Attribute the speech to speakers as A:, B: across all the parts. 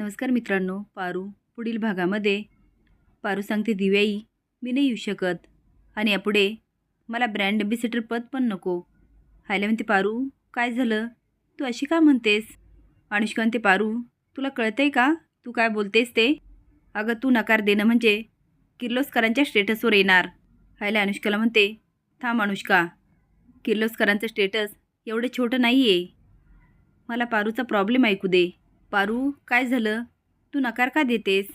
A: नमस्कार मित्रांनो पारू पुढील भागामध्ये. पारू सांगते दिव्याई मी नाही येऊ शकत. आणि यापुढे मला ब्रँड ॲम्बेसिडर पद पण नको. हायला म्हणते पारू काय झालं? तू अशी का म्हणतेस? अनुष्का म्हणते पारू तुला कळतंय का? तू काय बोलतेस ते? अगं तू नकार देणं म्हणजे किर्लोस्करांच्या स्टेटसवर येणार. हायला अनुष्काला म्हणते थांब अनुष्का किर्लोस्करांचं स्टेटस एवढं छोटं नाही आहे मला पारूचा प्रॉब्लेम ऐकू दे. पारू काय झालं? तू नकार का देतेस?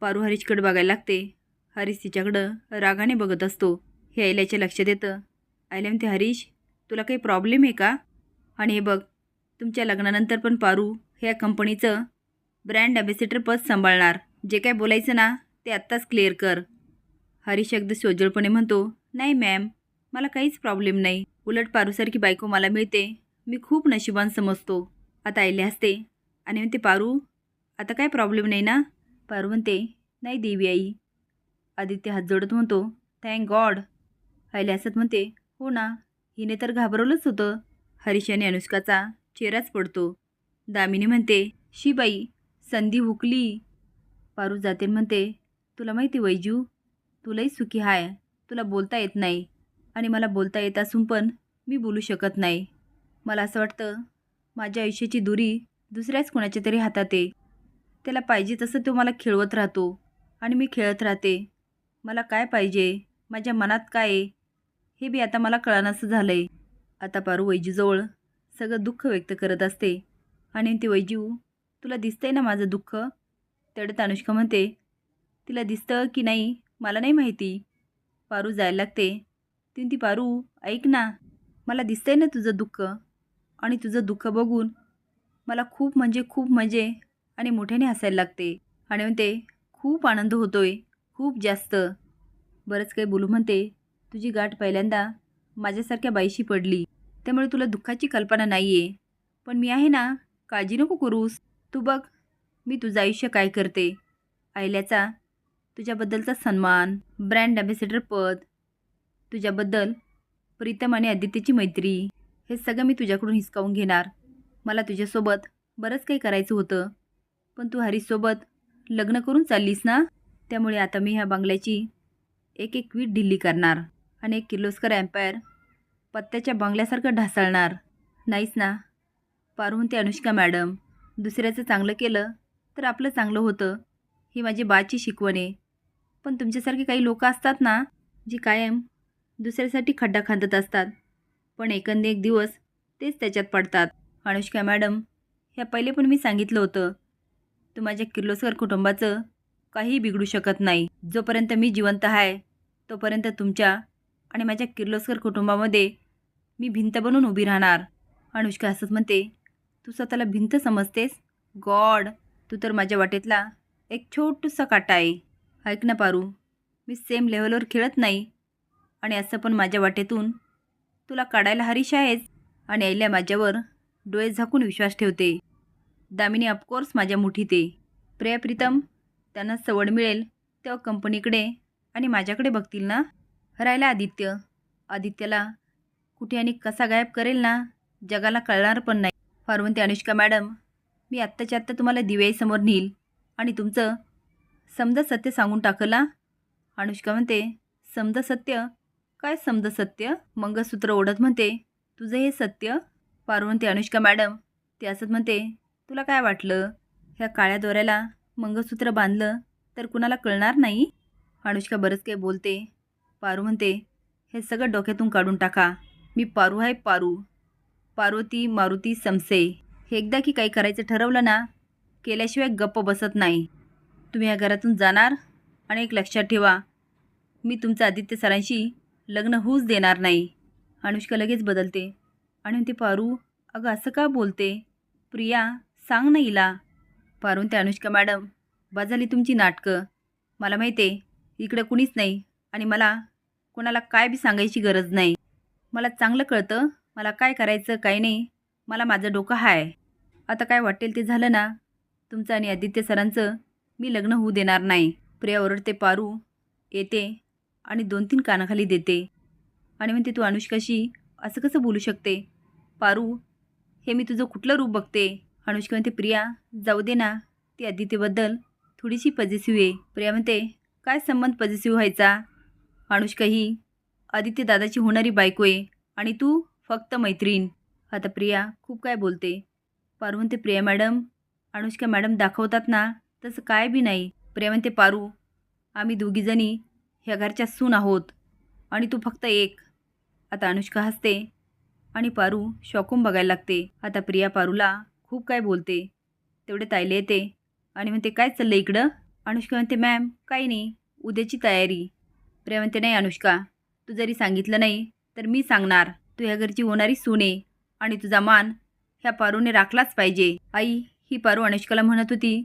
A: पारू हरीशकडं बघायला लागते. हरीश तिच्याकडं रागाने बघत असतो. हे आयल्याच्या लक्षात येतं. आयल्या म्हणते हरीश तुला काही प्रॉब्लेम आहे का? आणि हे बघ तुमच्या लग्नानंतर पण पारू ह्या कंपनीचं ब्रँड ॲम्बेसिडर पद सांभाळणार. जे काय बोलायचं ना ते आत्ताच क्लिअर कर. हरीश अगदी सोजळपणे म्हणतो नाही मॅम मला काहीच प्रॉब्लेम नाही. उलट पारूसारखी बायको मला मिळते. मी खूप नशिबान समजतो. आता आयले असते आणि म्हणते पारू आता काय प्रॉब्लेम नाही ना? पारू म्हणते नाही देवी आई. आदित्य हात जोडत म्हणतो थँक गॉड आयले असत म्हणते हो ना हिने तर घाबरवलंच होतं. हरीश आणि अनुष्काचा चेहराच पडतो. दामिनी म्हणते शी बाई संधी हुकली. पारू जाते म्हणते तुला माहिती वैजू तुलाही सुखी हाय तुला बोलता येत नाही आणि मला बोलता येत असून पण मी बोलू शकत नाही. मला असं वाटतं माझ्या आयुष्याची दुरी दुसऱ्याच कोणाच्या तरी हातात. आहे त्याला पाहिजे तसं तो मला खेळवत राहतो आणि मी खेळत राहते. मला काय पाहिजे? माझ्या मनात काय आहे? हे बी आता मला कळानसं झालं आहे आता पारू वैजूजवळ सगळं दुःख व्यक्त करत असते. आणि ती वैजू तुला दिसतंय ना माझं दुःख? तेवढं अनुष्का म्हणते तिला दिसतं की नाही मला नाही माहिती. पारू जायला लागते. ती ती पारू ऐक ना मला दिसतंय ना तुझं दुःख. आणि तुझं दुःख बघून मला खूप म्हणजे खूप मजे आणि मोठ्याने हसायला लागते. आणि म्हणते खूप आनंद होतोय खूप जास्त. बरंच काही बोलू म्हणते तुझी गाठ पहिल्यांदा माझ्यासारख्या बाईशी पडली. त्यामुळे तुला दुःखाची कल्पना नाही आहे पण मी आहे ना काळजी नको करूस. तू बघ मी तुझं आयुष्य काय करते. आयल्याचा तुझ्याबद्दलचा सन्मान ब्रँड ॲम्बेसिडर पद तुझ्याबद्दल प्रीतम आणि आदित्यची मैत्री हे सगळं मी तुझ्याकडून हिसकावून घेणार. मला तुझ्यासोबत बरंच काही करायचं होतं. पण तू हरीशसोबत लग्न करून चाललीस ना? त्यामुळे आता मी ह्या बंगल्याची एक एक वीट ढिल्ली करणार आणि एक किर्लोस्कर एम्पायर पत्त्याच्या बंगल्यासारखं ढासळणार. नाहीच ना? पारहून ते अनुष्का मॅडम दुसऱ्याचं चांगलं केलं तर आपलं चांगलं होतं ही माझी बाची शिकवण आहे. पण तुमच्यासारखे काही लोक असतात ना जी कायम दुसऱ्यासाठी खड्डा खांदत असतात. पण एकंदे एक दिवस तेच त्याच्यात पडतात. अनुष्का मॅडम ह्या पहिले पण मी सांगितलं होतं. तू माझ्या किर्लोस्कर कुटुंबाचं काहीही बिघडू शकत नाही. जोपर्यंत मी जिवंत आहे तोपर्यंत तुमच्या आणि माझ्या किर्लोस्कर कुटुंबामध्ये मी भिंत बनून उभी राहणार. अनुष्का असंच म्हणते तू स्वतःला भिंत समजतेस? गॉड! तू तर माझ्या वाटेतला एक छोटूसा काटा आहे. ऐक ना पारू मी सेम लेवलवर खेळत नाही आणि असं पण माझ्या वाटेतून तुला काढायला हरीश आहेच आणि आईल्या माझ्यावर डोळे झाकून विश्वास ठेवते. दामिनी ऑफकोर्स माझ्या मुठीत. आहे प्रिया प्रीतम त्यांना सवड मिळेल तेव्हा कंपनीकडे आणि माझ्याकडे बघतील ना? राहिला आदित्य. आदित्यला कुठे आणि कसा गायब करेल ना? जगाला कळणार पण नाही. फार म्हणते अनुष्का मॅडम मी आत्ताच्या आत्ता तुम्हाला दिव्याईसमोर नेईल आणि तुमचं समजा सत्य सांगून टाकला अनुष्का म्हणते समजा सत्य? काय समजा सत्य? मंगळसूत्र ओढत म्हणते तुझं हे सत्य पार्वती अनुष्का मॅडम ते असत म्हणते तुला काय वाटलं? ह्या काळ्या दोऱ्याला मंगळसूत्र बांधलं तर कुणाला कळणार नाही? अनुष्का बरंच काही बोलते. पारू म्हणते हे सगळं डोक्यातून काढून टाका. मी पारू आहे पारू. पार्वती मारुती समसे. हे एकदा की काही करायचं ठरवलं ना केल्याशिवाय गप्प बसत नाही. तुम्ही या घरातून जाणार आणि एक लक्षात ठेवा. मी तुमचं आदित्य सरांशी लग्न होऊच देणार नाही. अनुष्का लगेच बदलते. आणि ते पारू अगं असं का बोलते? प्रिया सांग ना हिला. पारून ते अनुष्का मॅडम बाजाली तुमची नाटकं. मला माहिती आहे इकडं कुणीच नाही आणि मला कोणाला काय बी सांगायची गरज नाही. मला चांगलं कळतं मला काय करायचं काय नाही मला माझं डोकं हाय. आता काय वाटेल ते झालं ना तुमचं आणि आदित्य सरांचं मी लग्न होऊ देणार नाही. प्रिया ओरडते पारू येते आणि दोन तीन कानाखाली देते. आणि म्हणते तू अनुष्काशी असं कसं बोलू शकते? पारू हे मी तुझं कुठलं रूप बघते? अनुष्का म्हणते प्रिया जाऊ दे ना. ती आदित्यबद्दल थोडीशी पॉझिटिव्ह आहे. प्रिया म्हणते काय संबंध पॉझिटिव्ह व्हायचा? अनुष्का ही आदित्य दादाची होणारी बायको आहे आणि तू फक्त मैत्रीण. आता प्रिया खूप काय बोलते. पारू म्हणते प्रिया मॅडम अनुष्का मॅडम दाखवतात ना तसं काय बी नाही. प्रिया म्हणते पारू आम्ही दोघीजणी ह्या घरच्या सून आहोत आणि तू फक्त एक. आता अनुष्का हसते आणि पारू शॉकून बघायला लागते. आता प्रिया पारूला खूप काय बोलते. तेवढे तायले येते. आणि म्हणते काय चाललं इकडं? अनुष्का म्हणते मॅम काही नाही. उद्याची तयारी. प्रिया म्हणते नाही अनुष्का तू जरी सांगितलं नाही तर मी सांगणार. तू ह्या घरची होणारी सुने आणि तुझा मान ह्या पारूने राखलाच पाहिजे. आई ही पारू अनुष्काला म्हणत होती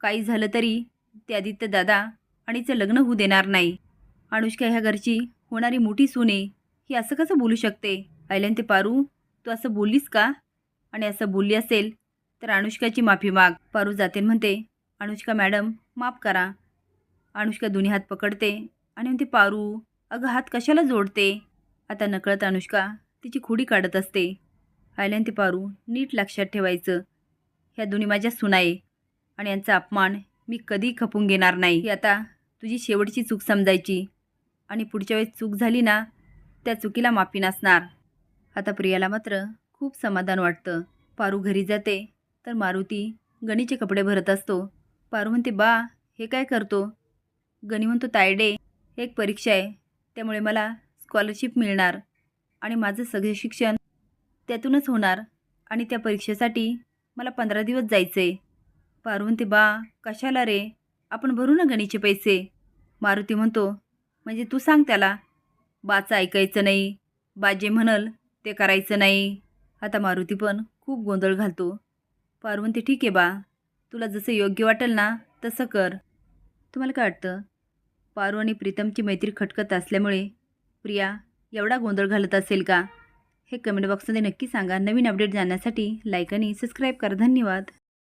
A: काही झालं तरी ते आदित्य दादा आणिचं लग्न होऊ देणार नाही. अनुष्का ह्या घरची होणारी मोठी सुने ही असं कसं बोलू शकते? आयल्यान ते पारू तू असं बोललीस का? आणि असं बोलली असेल तर अनुष्काची माफी माग. पारू जाते म्हणते अनुष्का मॅडम माफ करा. अनुष्का दोन्ही हात पकडते आणि म्हणते पारू अगं हात कशाला जोडते? आता नकळत अनुष्का तिची खोडी काढत असते. आयल्यान ते पारू नीट लक्षात ठेवायचं. ह्या दोन्ही माझ्या सुनाये आणि यांचा अपमान मी कधी खपून घेणार नाही. ही आता तुझी शेवटची चूक समजायची. आणि पुढच्या वेळेस चूक झाली ना त्या चुकीला माफी नसणार. आता प्रियाला मात्र खूप समाधान वाटतं. पारू घरी जाते तर मारुती गणीचे कपडे भरत असतो. पारू म्हणते बा हे काय करतो? गणी म्हणतो तायडे एक परीक्षा आहे त्यामुळे मला स्कॉलरशिप मिळणार आणि माझं सगळे शिक्षण त्यातूनच होणार आणि त्या परीक्षेसाठी मला पंधरा दिवस जायचं. आहे पारू म्हणते बा कशाला रे? आपण भरू ना गणीचे पैसे. मारुती म्हणतो म्हणजे तू सांग त्याला. बाचं ऐकायचं नाही. बाजे म्हणल ते करायचं नाही. आता मारुती पण खूप गोंधळ घालतो. पारू म्हणते ठीक आहे बा. तुला जसं योग्य वाटेल ना तसं कर. तुम्हाला काय वाटतं? पारू आणि प्रीतमची मैत्री खटकत असल्यामुळे प्रिया एवढा गोंधळ घालत असेल का? हे कमेंट बॉक्समध्ये नक्की सांगा. नवीन अपडेट जाण्यासाठी लाईक आणि सबस्क्राईब करा. धन्यवाद.